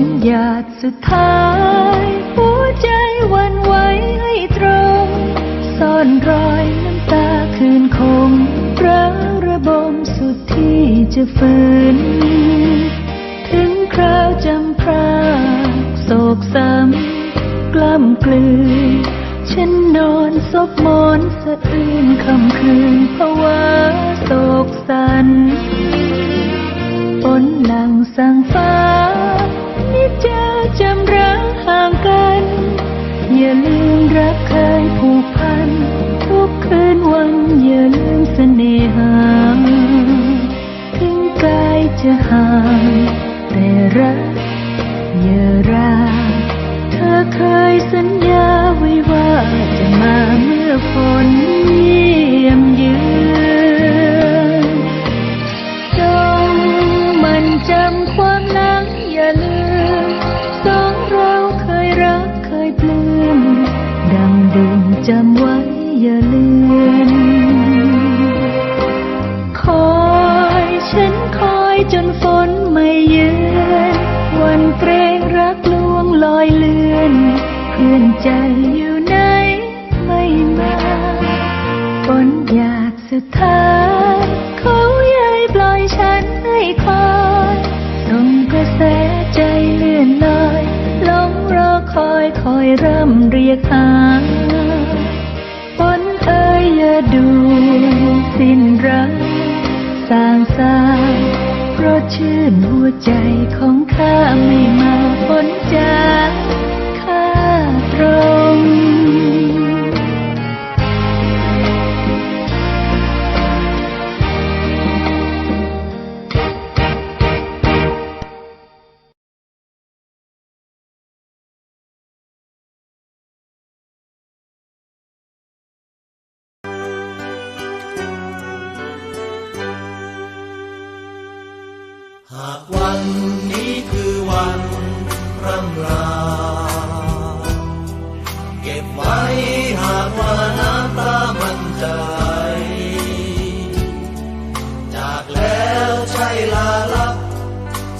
นหยาดสุดท้าย หัวใจวันไหวให้ตรง ซ่อนรอยน้ำตาคืนคงร้างระบมสุดที่จะฝืน ถึงคราวจำพรากโศกซ้ำกล้ำกลืนฉันนอนซบมอนสะอื้นคำคืนภาวะโศกสัน จะห่างแต่รักอย่าราเธอเคยสัญญาไว้ว่าจะมาเมื่อฝนเยี่ยมเยือนจงมันจำความหลังอย่าลืมสองเราเคยรักเคยปลื้มดังเดิมจำไว้อย่าลืม ดท้ายเขาย้ยปล่อยฉันให้คอยส่งกระแสใจเลื่อนลอยลงรอคอยคอยร่ำเรียกหาฝนเอ่ยอย่าดูสิ้นรักสางสางเพราะชื่นหัวใจของข้าไม่มาฝนจาก หากวันนี้คือวันร่ำลา เก็บไว้หากว่าน้ำตามันจะไหลจากแล้วใช่ลาลับ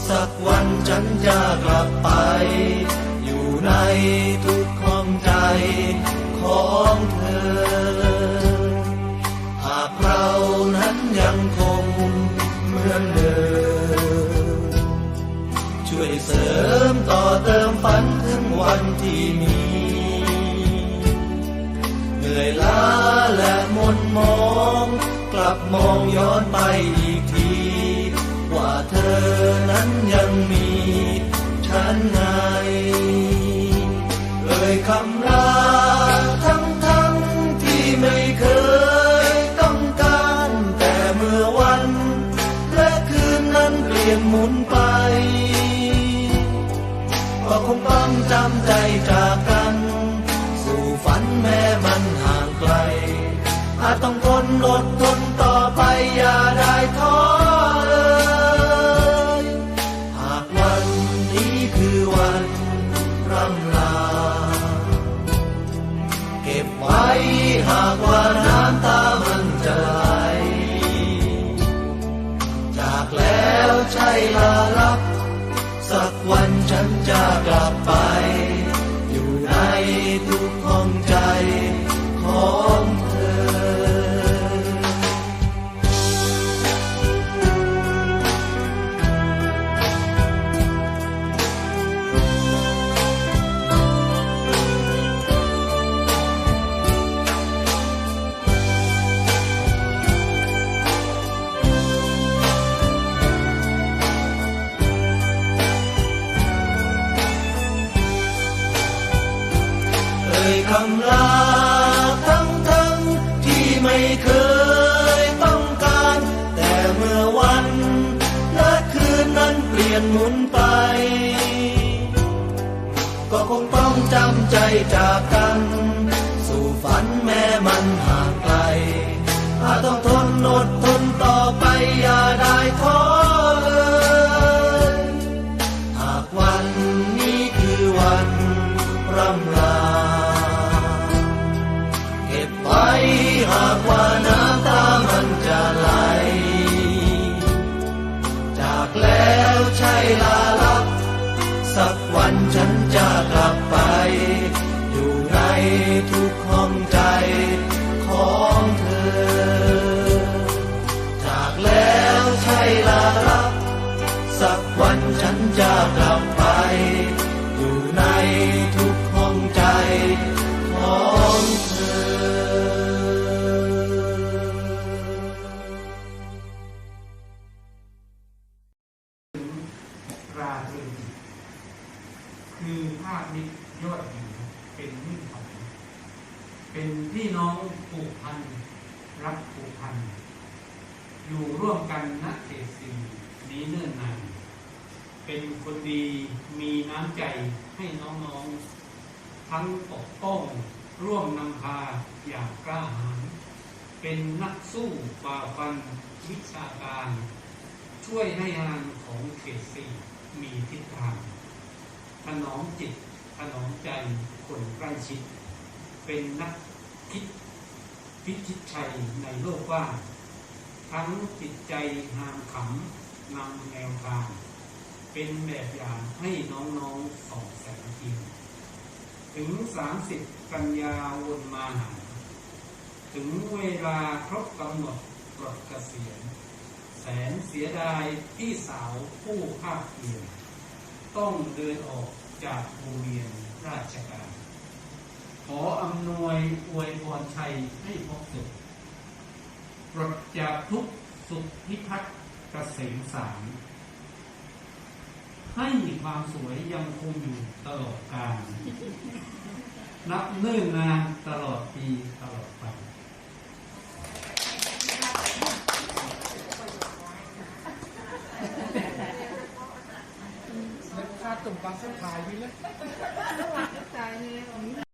สักวันฉันจะกลับไป มีเหนื่อยล้าและหมนมอง กลับมองย้อนไปอีกที จากกัน สู่ฝันแม้มันห่างไกล อาจต้องทนอดทนต่อไปอย่าได้ท้อเลยหากวันนี้คือวันร่ำลา เก็บไว้หากว่าน้ำตามันจะไหลจากแล้วใช่ลาลับสักวันฉันจะกลับไป เคยต้องการ แต่เมื่อวันและคืนนั้นเปลี่ยนหมุนไป ก็คงต้องจำใจจากกัน สู่ฝันแม้มันห่างไกลอาจต้องทนอดทนต่อไปอย่า ใจลาลับ สักวันฉันจะกลับไป อยู่ในทุกห้องใจของเธอ จากแล้วใช่ลาลับ สักวันฉันจะกลับไป อยู่ในทุ คือภาพนิยอดหญิงเป็นมิ่งขวัญเป็นพี่น้องผูกพัน รักผูกพัน อยู่ร่วมกันณเขตสีนี้เนิ่นนานเป็นคนดีมีน้ำใจให้น้องๆ ทั้งปกป้องร่วมนำพาอย่างกล้าหาญเป็นนักสู้ฝ่าฟันวิชาการ ช่วยให้งานของเขตสี่มีทิศทาง ถนอมจิตถนอมใจคนใกล้ชิด เป็นนักคิดพิชิตชัยในโลกว่างทั้งจิตใจหามขำนำแนวทาง เป็นแบบอย่างให้น้องๆสองแสนทียนถึง 30 กันยาวนมาหาถึงเวลาครบกำหนดปลดเกษียณแสนเสียดายพี่สาวผู้ภาคเพียร ต้องเดินออกจากโรงเรียนราชการ ขออำนวยอวยพรชัยให้พบสุขปลดจากทุกสุขพิพัฒน์เกษมสารให้ความสวยยังคงอยู่ตลอดกาลนับเนิ่นนานตลอดปีตลอดไป ค่าตุ่มปลาเส้นพายไปเลย